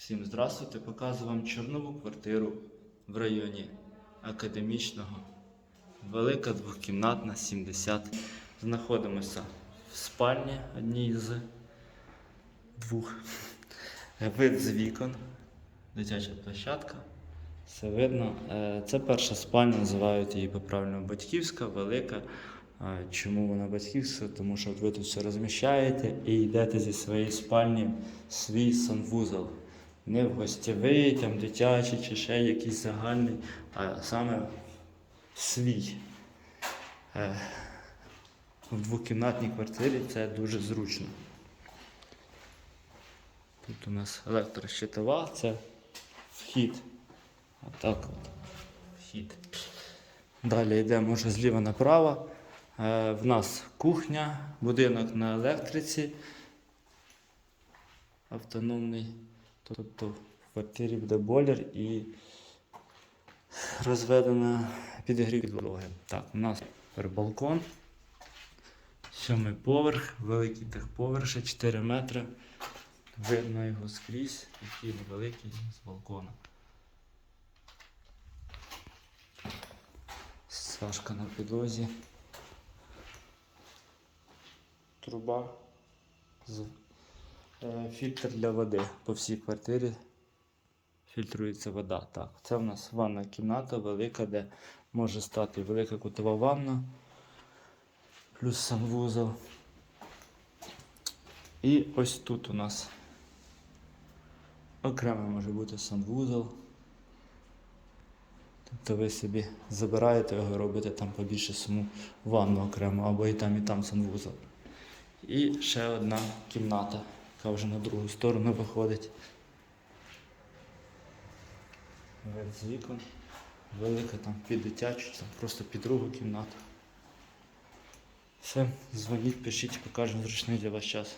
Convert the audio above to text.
Всім здравствуйте, показую вам чорнову квартиру в районі Академічного. Велика двохкімнатна 70. Знаходимося в спальні одній з двох. Вид з вікон, дитяча площадка. Все видно. Е, Це перша спальня, називають її по-правильному батьківська, велика. Е, Чому вона батьківська? Тому що ви тут все розміщаєте і йдете зі своєї спальні в свій санвузол. Не в гостєвий, там дитячий чи ще якийсь загальний, а саме свій. Е, В двокімнатній квартирі це дуже зручно. Тут у нас електрощитова, це вхід. Отак от. Вхід. Далі йдемо вже зліва направо. Е, в нас кухня, будинок на електриці. Автономний. Тобто в квартирі буде бойлер і розведена підігрів підлоги. Так, у нас тепер балкон. Сьомий поверх, великий техповерх, ще 4 метри. Видно його скрізь, який він великий з балкона. Сашка на підлозі. Труба з фільтр для води по всій квартирі. Фільтрується вода. Так, це в нас ванна кімната велика, де може стати велика кутова ванна, плюс санвузол. І ось тут у нас окремо може бути санвузол. Тобто ви собі забираєте його, робите там побільше саму ванну окремо, або і там, і там санвузол. І ще одна кімната, яка вже на другу сторону виходить. Вид з вікон. Велика там під дитячу, там просто під другу кімнату. Все, дзвоніть, пишіть, покажемо зручний для вас час.